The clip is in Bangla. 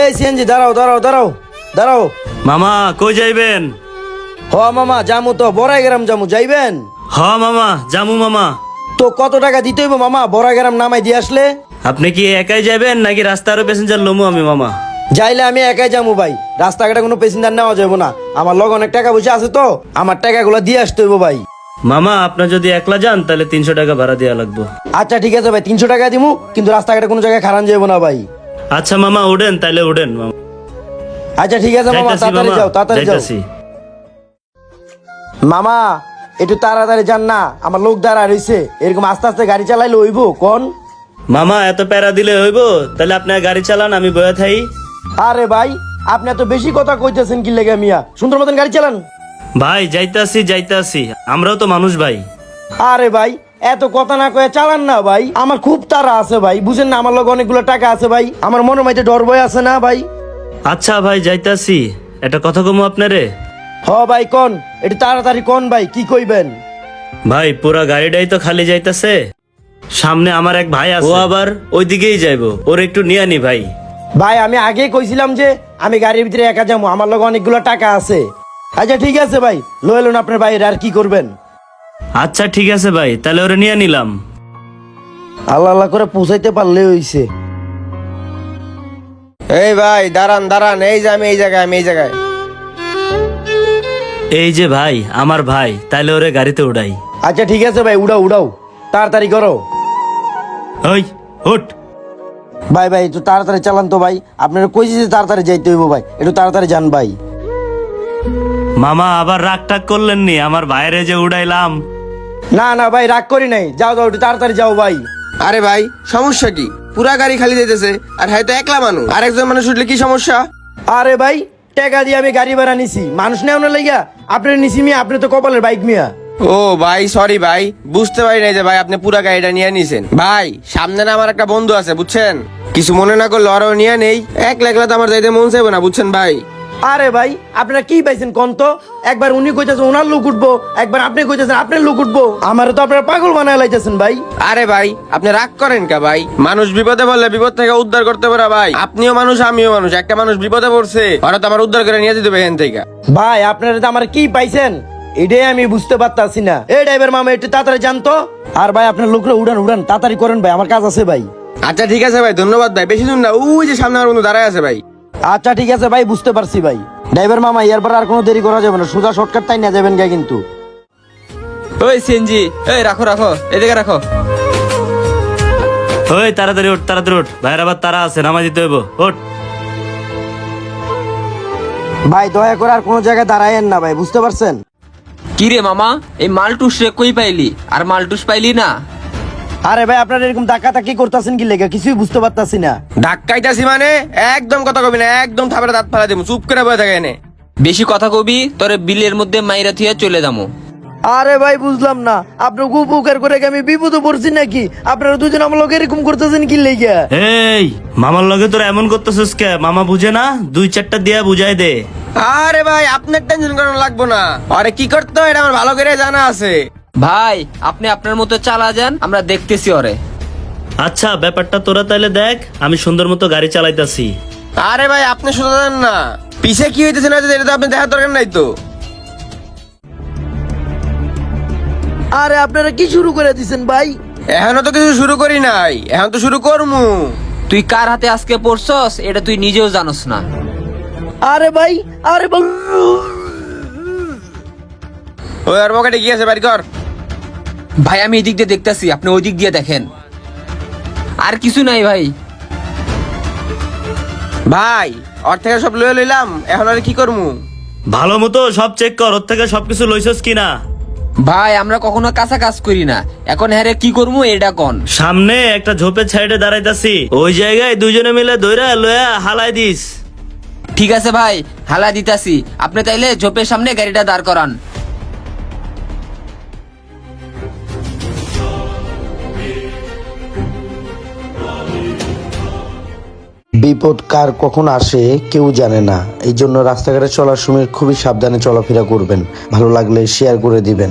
এই সিএনজি দাঁড়াও দাঁড়াও দাঁড়াও দাঁড়াও। মামা কই যাইবেন? হ মামা জামু তো বড়াই গ্রাম জামু যাইবেন? হ মামা জামু মামা। তো কত টাকা দিতে হইব মামা বড়াই গ্রাম নামাই দিয়ে আসলে? আপনি কি একাই যাবেন নাকি রাস্তারও প্যাসেঞ্জার লমু আমি মামা? যাইলে আমি একাই যাব ভাই রাস্তাঘাটে কোনো প্যাসেঞ্জার নেওয়া যাব না। আমার লগ অনেক টাকা পয়সা আছে তো আমার টাকাগুলো দিয়ে আসতে হইব ভাই। মামা আপনার যদি একলা যান তাহলে তিনশো টাকা ভাড়া দেওয়া লাগবে। আচ্ছা ঠিক আছে ভাই তিনশো টাকা দিমু কিন্তু রাস্তাঘাটে কোনো জায়গায় খারান যাব না ভাই। আচ্ছা মামা উঠেন তাইলে উঠেন মামা। আচ্ছা ঠিক আছে মামা যাইতাছি তাড়াতাড়ি মামা যাও তাড়াতাড়ি যাও। যাইতাছি। মামা একটু তাড়াতাড়ি যান না আমার লোক দাঁড়া রইছে। এরকম আস্তে আস্তে গাড়ি চালাইলে হইব কোন? মামা এত প্যারা দিলে হইব তাহলে আপনার গাড়ি চালান আমি বয়ে থাই। আরে ভাই আপনি এত বেশি কথা কইতেছেন কি লেগে মিয়া? সুন্দর মতন গাড়ি চালান। ভাই যাইতাছি যাইতাছি আমরাও তো মানুষ ভাই। আরে ভাই এত কথা না কয়ে চালান না ভাই। আমার খুব তাড়া আছে ভাই বুঝেন না আমার লোক অনেকগুলো টাকা আছে ভাই। আমার মনে মাইতে ডর ভয় আছে না ভাই। আচ্ছা ভাই যাইতাছি। একটা কথা কমু আপনারে? হ ভাই কোন। একটু তাড়াতাড়ি কোন ভাই কি কইবেন? ভাই পুরা গাড়িটাই তো খালি যাইতাছে। সামনে আমার এক ভাই আছে। ও আবার? ওই দিকেই যাইবো। ওর একটু নিয়ে নি ভাই। ভাই আমি আগে কইছিলাম যে আমি গাড়ির ভিতরে একা যাব। আমার লোক অনেকগুলো টাকা আছে। আচ্ছা ঠিক আছে ভাই। লইলেন আপনার বাইরে আর কি করবেন? আচ্ছা ঠিক আছে ভাই তাহলে ওরে নিয়ে নিলাম। আল্লাহ আল্লাহ করে পৌঁছাইতে পারলে হইছে। এই ভাই দাঁড়ান দাঁড়ান এই যে আমি এই জায়গায় আমি এই জায়গায়। এই যে ভাই আমার ভাই তাহলে ওরে গাড়িতে উড়াই আচ্ছা ঠিক আছে ভাই উড়াও উড়াও তাড়াতাড়ি করো। ওই উঠ। ভাই ভাই একটু তাড়াতাড়ি চালান তো ভাই আপনারা কইছি যে তাড়াতাড়ি যাইতে হইব ভাই একটু তাড়াতাড়ি যান ভাই। মামা আবার রাগ টাগ করলেন নি আমার বাইরে যে উড়াইলাম। না না ভাই রাগ করি নাই। যাও যাও একটু তাড়াতাড়ি যাও ভাই। আরে ভাই সমস্যা কি? পুরা গাড়ি খালি দিতেছে আর হয়তো একলা মানুষ। আর একজন মানুষ উঠলে কি সমস্যা? আরে ভাই টাকা দিয়ে আমি গাড়ি ভাড়া নিছি। মানুষ নেও না লাইগা আপনি নিছি মিয়া আপনি তো কপালের বাইক মিয়া। ও ভাই সরি ভাই বুঝতে পারি নাই যে ভাই আপনি পুরা গাড়িটা নিয়ে নিছেন। ভাই সামনে না আমার একটা বন্ধু আছে বুঝছেন? কিছু মনে না করলে ওরাও নিয়ে নেই। একলা একলা তো আমার যাইতে মন চাইবে না বুঝছেন ভাই? আরে ভাই আপনারা কি পাইছেন কোন তো? একবার উনি কইতেছেন ওনার লোক উঠবো একবার আপনি কইতেছেন আপনার লোক উঠবো। আমার তো আপনারা পাগল বানায় লাইতেছেন ভাই। আরে ভাই আপনি রাগ করেন কা ভাই? মানুষ বিপদে বললে বিপদ থেকে উদ্ধার করতে পারা ভাই। আপনিও মানুষ আমিও মানুষ একটা মানুষ বিপদে পড়ছে। ওরা তো আমার উদ্ধার করে নিয়ে যেতে হবে এখান থেকে। ভাই আপনারা তো আমার কি পাইছেন? এটাই আমি বুঝতে পারতাছি না। এই ড্রাইভার মামা একটু তাড়াতাড়ি জানতো আর ভাই আপনার লোকরা উড়ান উড়ান তাড়াতাড়ি করেন ভাই আমার কাজ আছে ভাই। আচ্ছা ঠিক আছে ভাই ধন্যবাদ ভাই বেশি দূর না। ওই যে সামনে আমার বন্ধু দাঁড়ায় আছে ভাই। আচ্ছা ঠিক আছে ভাই বুঝতে পারছি ভাই। ড্রাইভার মামা এরপর আর কোনো দেরি করা যাবে না। সোজা শর্টকাট তাই না যাবেন গা কিন্তু। ওই সিএনজি এই রাখো রাখো এদিকে রাখো। ওই তাড়াতাড়ি উঠ তাড়াতাড়ি উঠ। ভাইয়ের আবার তারা আছে নামাই দিতে হইব। উঠ। ভাই দয়া করে আর কোনো জায়গায় দাঁড়ায়েন না ভাই বুঝতে পারছেন? কি রে মামা এই মালটুস রে কই পাইলি? আর মালটুস পাইলি না? আরে ভাই আপনারা এরকম টাকা তাকি করতেছেন কি লেগে? কিছুই বুঝতে পারতাছি না। ধাক্কাইতাছি মানে? একদম কথা কবি না একদম থাপড়ে দাঁত ফালা দিব চুপ করে বয়ে থাকে এনে। বেশি কথা কবি তোরে বিলের মধ্যে মাইরা থুয়া চলে যাব আরে ভাই বুঝলাম না। আপনার উপকার করে কি আমি বিপদে পড়ছি নাকি? আপনারা দুজন আমার লোক এরকম করতেছেন কি লেগে? এই মামার লগে তোরা এমন করতেছিস কে? মামা বুঝে না? দুই চারটা দিয়া বুঝাই দে। আরে ভাই আপনার টেনশন করানো লাগবো না। আরে কি করতে হয় এটা আমার ভালো করে জানা আছে। ভাই আপনি আপনার মতো চালা যান আমরা দেখতেছি ওরে। আচ্ছা ব্যাপারটা তোরা তাইলে দেখ আমি সুন্দর মতো গাড়ি চালাইতাছি। আরে ভাই আপনি শুধু জানেন না। পিছে কি হইতেছে না এটা তো আপনি দেখার দরকার নাই তো। আরে আপনারা কি শুরু করে দিছেন ভাই? এখনও তো কিছু শুরু করি নাই এখন তো শুরু করমু। তুই কার হাতে আজকে পড়ছস এটা তুই নিজেও জানোস না। আরে ভাই আরে ভাই। ওই আর পকেটে গিয়েছে বাড়ি কর। ভাই আমি এদিক দিয়ে দেখতেছি আপনি ওই দিক দিয়ে দেখেন। আর কিছু নাই ভাই। ভাই ওর থেকে সব লয়ে লইলাম এখন আর কি করমু? ভালো মতো সব চেক কর ওর থেকে সব সবকিছু লইছস কিনা? ভাই আমরা কখনো কাঁচা কাজ করি না। এখন হ্যারে কি করব এটা কন? সামনে একটা ঝোপের সাইডে দাঁড়াইতাছি। ওই জায়গায় দুইজনে মিলে দইরা লয়া হালাই দিস। ঠিক আছে ভাই হালা দিতাছি। আপনি তাইলে ঝোপের সামনে গাড়িটা দাঁড় করান। বিপদ কার কখন আসে কেউ জানে না। এই জন্য রাস্তাঘাটে চলার সময় খুবই সাবধানে চলাফেরা করবেন। ভালো লাগলে শেয়ার করে দিবেন।